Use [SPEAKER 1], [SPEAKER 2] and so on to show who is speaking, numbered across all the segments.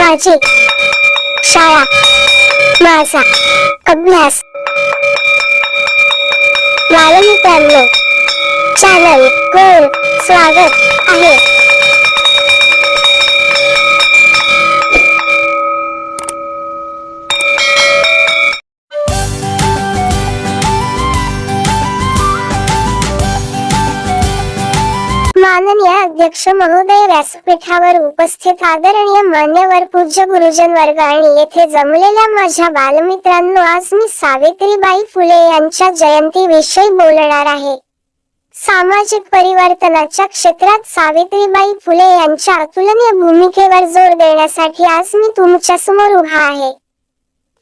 [SPEAKER 1] माझी शाळा माझा अभ्यास. बालमित्रांनो चॅनल गोल स्वागत आहे. माननीय अध्यक्ष महोदय व्यासपीठावर उपस्थित आदरणीय मान्यवर पूज्य गुरुजन वर्ग आणि येथे जमलेल्या माझ्या बालमित्रांनो आज मी सावित्रीबाई फुले यांच्या जयंती विषयी बोलणार आहे. सामाजिक परिवर्तनाच्या क्षेत्रात सावित्रीबाई फुले यांच्या अतुलनीय भूमिकेवर जोर देण्यासाठी आज मी तुमच्यासमोर उभा आहे.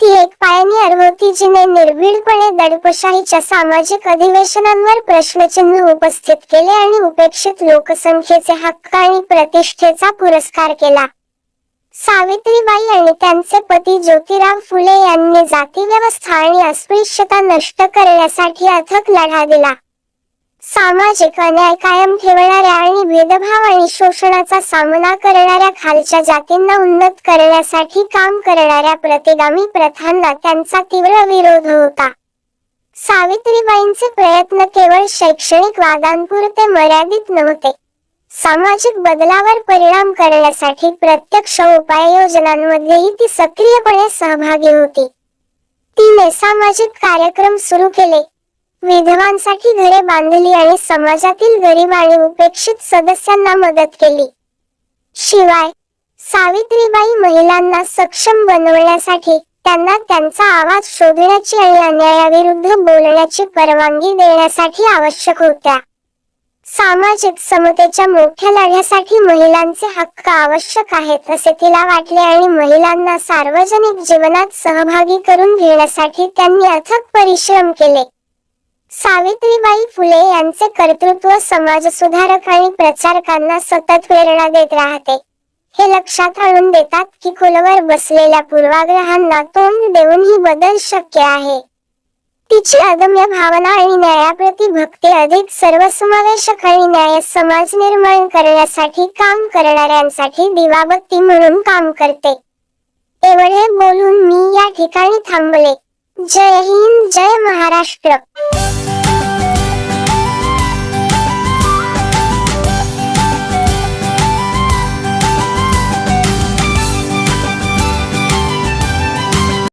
[SPEAKER 1] ती एक पायनियर होती जिने निर्भीडपणे दडपशाहीच्या सामाजिक अधिवेशनांवर प्रश्नचिन्ह उपस्थित केले आणि उपेक्षित लोकसंख्येचे हक्क आणि प्रतिष्ठेचा पुरस्कार केला. सावित्रीबाई आणि त्यांचे पती ज्योतिराव फुले यांनी जाती व्यवस्था आणि अस्पृश्यता नष्ट करण्यासाठी अथक लढा दिला. सामाजिक अन्याय कायम ठेवणाऱ्या आणि भेदभाव आणि शोषणाचा सामना करणाऱ्या खालच्या जातींना उन्नत करण्यासाठी काम करणाऱ्या प्रतिगामी प्रथांना त्यांचा तीव्र विरोध होता. सावित्रीबाईंचे प्रयत्न केवळ शैक्षणिक वादांपुरते मर्यादित नव्हते. सामाजिक बदलावर परिणाम करण्यासाठी प्रत्यक्ष उपाययोजनांमध्येही ती सक्रियपणे सहभागी होती. तिने सामाजिक कार्यक्रम सुरू केले. विधवांसाठी घरे बांधली आणि समाजातील गरीब आणि उपेक्षित सदस्यांना मदत केली. शिवाय सावित्रीबाई महिलांना सक्षम बनवण्यासाठी त्यांना त्यांचा आवाज शोधण्याची आणि अन्यायाविरुद्ध बोलण्याची परवानगी देण्यासाठी आवश्यक होत्या. सामाजिक समतेच्या मोठ्या लढ्यासाठी महिलांचे हक्क आवश्यक आहेत असे तिला वाटले आणि महिलांना सार्वजनिक जीवनात सहभागी करून घेण्यासाठी त्यांनी अथक परिश्रम केले. सावित्रीबाई फुले यांचे कर्तृत्व समाज सुधारक आणि प्रचारकांना सतत प्रेरणा देत राहते. हे लक्षात आणून देतात की खोलवर बसलेल्या पूर्वाग्रहांना तोंड देऊन ही बदल शक्य आहे. तिची अदम्य भावना आणि न्यायाप्रती भक्ती अधिक सर्वसमावेशक आणि न्याय समाज निर्माण करण्यासाठी काम करणाऱ्यांसाठी दिवाबत्ती म्हणून काम करते. एवढे बोलून मी या ठिकाणी थांबले. जय हिंद जय महाराष्ट्र.